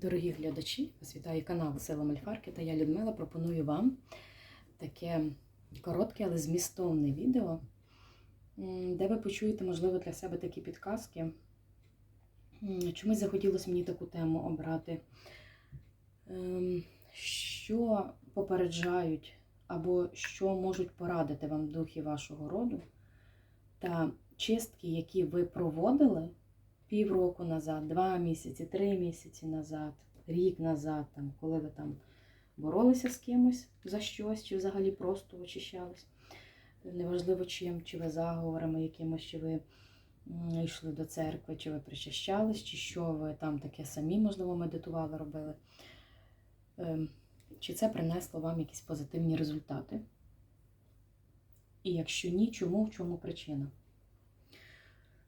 Дорогі глядачі, вас вітає канал Села Мальфарки та я Людмила пропоную вам таке коротке, але змістовне відео, де ви почуєте, можливо, для себе такі підказки. Чомусь захотілося мені таку тему обрати, Ем, що попереджають або що можуть порадити вам духи вашого роду, та чистки, які ви проводили півроку назад, два місяці, три місяці назад, рік назад, там, коли ви там боролися з кимось за щось, чи взагалі просто очищались. Неважливо чим, чи ви заговорами якимось, чи ви йшли до церкви, чи ви причащались, чи що ви там таке самі, можливо, медитували, робили. Ем, Чи це принесло вам якісь позитивні результати? І якщо ні, чому, в чому причина?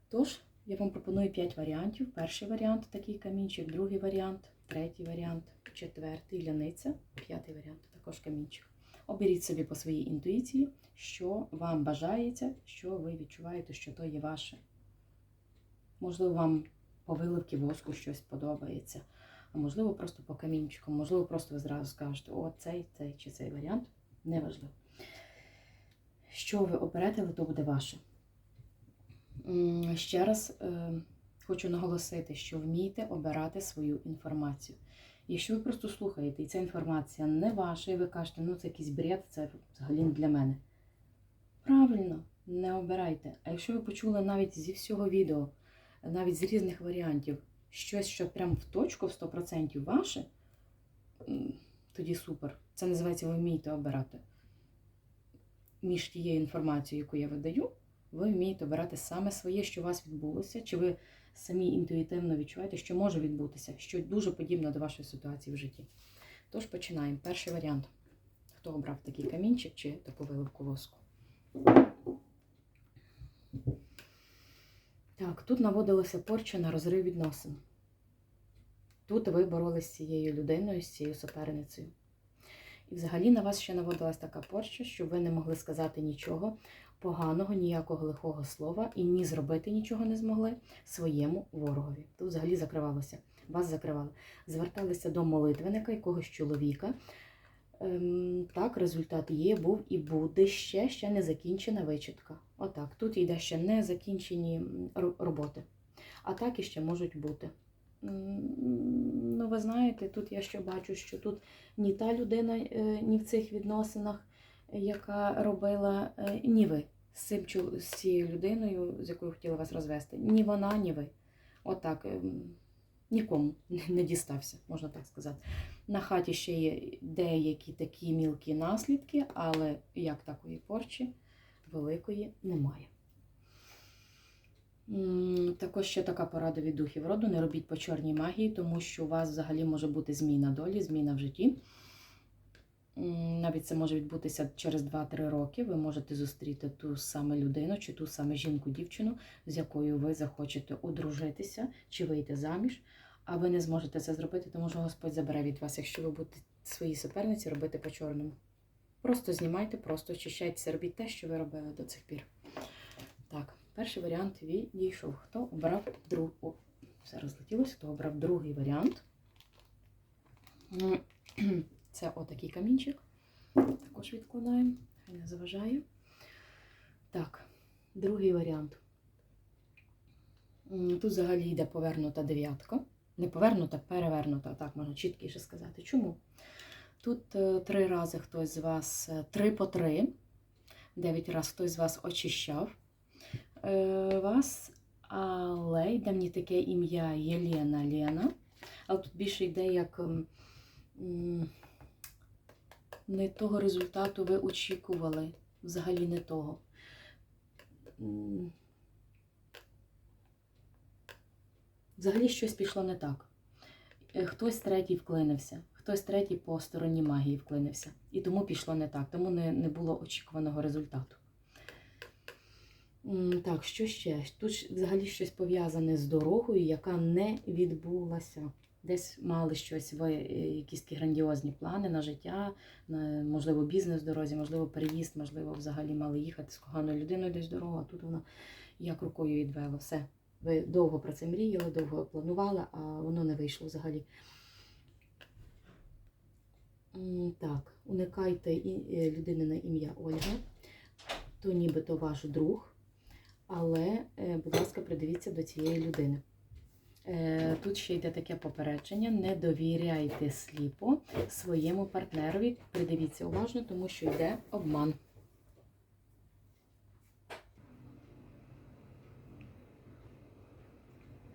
Тож, я вам пропоную 5 варіантів. Перший варіант такий камінчик, другий варіант, третій варіант, четвертий ляниця, п'ятий варіант також камінчик. Оберіть собі по своїй інтуїції, що вам бажається, що ви відчуваєте, що то є ваше. Можливо, вам по виливці воску щось подобається, а можливо, просто по камінчику, можливо, просто ви зразу скажете, о, цей, цей чи цей варіант. Неважливо. Що ви оберете, то буде ваше. Ще раз е, хочу наголосити, що вмійте обирати свою інформацію. Якщо ви просто слухаєте, і ця інформація не ваша, і ви кажете, ну це якийсь бред, це взагалі не для мене. Правильно, не обирайте. А якщо ви почули навіть зі всього відео, навіть з різних варіантів, щось, що прям в точку, в 100% ваше, тоді супер. Це називається ви вмієте обирати. Між тією інформацією, яку я видаю, ви вмієте обирати саме своє, що у вас відбулося, чи ви самі інтуїтивно відчуваєте, що може відбутися, що дуже подібно до вашої ситуації в житті. Тож починаємо. Перший варіант. Хто обрав такий камінчик чи таку виливку воску? Так, тут наводилася порча на розрив відносин. Тут ви боролися з цією людиною, з цією суперницею. І взагалі на вас ще наводилась така порча, що ви не могли сказати нічого поганого, ніякого лихого слова і ні зробити нічого не змогли своєму ворогові. Тут взагалі закривалося. Вас закривали. Зверталися до молитвенника, якогось чоловіка. Ем, так, результат є, був і буде ще, ще не закінчена вичитка. Отак. Тут йде ще не закінчені роботи. А так іще можуть бути. Ну, ви знаєте, тут я ще бачу, що тут ні та людина, е, ні в цих відносинах, яка робила, е, ні ви з, цим, з цією людиною, з якою хотіла вас розвести. Ні вона, ні ви. Отак. ем, Нікому не дістався, можна так сказати. На хаті ще є деякі такі мілкі наслідки, але як такої порчі великої немає. Також ще така порада від духів роду: не робіть по чорній магії, тому що у вас взагалі може бути зміна долі, зміна в житті. Навіть це може відбутися через 2-3 роки. Ви можете зустріти ту саме людину чи ту саме жінку-дівчину, з якою ви захочете одружитися чи вийти заміж, а ви не зможете це зробити, тому що Господь забере від вас, якщо ви будете свої суперниці робити по чорному. Просто знімайте, просто очищайтеся, робіть те, що ви робили до цих пір. Так, перший варіант відійшов. Хто обрав другий? Все розлетілося, хто обрав другий варіант. Це отакий камінчик. Також відкладаємо, хай не заважає. Так, другий варіант. Тут взагалі йде повернута дев'ятка. Не повернута, перевернута, так можна чіткіше сказати. Чому? Тут е, три рази хтось з вас, е, три по три, дев'ять разів хтось з вас очищав е, вас, але йде мені таке ім'я Єлена Лена. Але тут більше йде як не того результату ви очікували. Взагалі не того. Взагалі щось пішло не так. Е, Хтось третій вклинився, хтось третій по стороні магії вклинився. І тому пішло не так, тому не, не було очікуваного результату. Так, що ще? Тут взагалі щось пов'язане з дорогою, яка не відбулася. Десь мали щось ви, е, якісь такі грандіозні плани на життя, на, можливо, бізнес в дорозі, можливо, переїзд, можливо, взагалі мали їхати з коханою людиною десь дорогу, а тут вона як рукою відвела. Все. Ви довго про це мріяли, довго планували, а воно не вийшло взагалі. Так, уникайте е, людини на ім'я Ольга, то нібито ваш друг, але, е, будь ласка, придивіться до цієї людини. Е, Тут ще йде таке попередження: не довіряйте сліпо своєму партнерові. Придивіться уважно, тому що йде обман.